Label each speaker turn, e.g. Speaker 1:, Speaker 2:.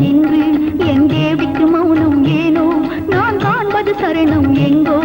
Speaker 1: நின்று எங்கே தேவிக்கு மௌனம் ஏனோ? நான் காண்பது சரணம் எங்கோ?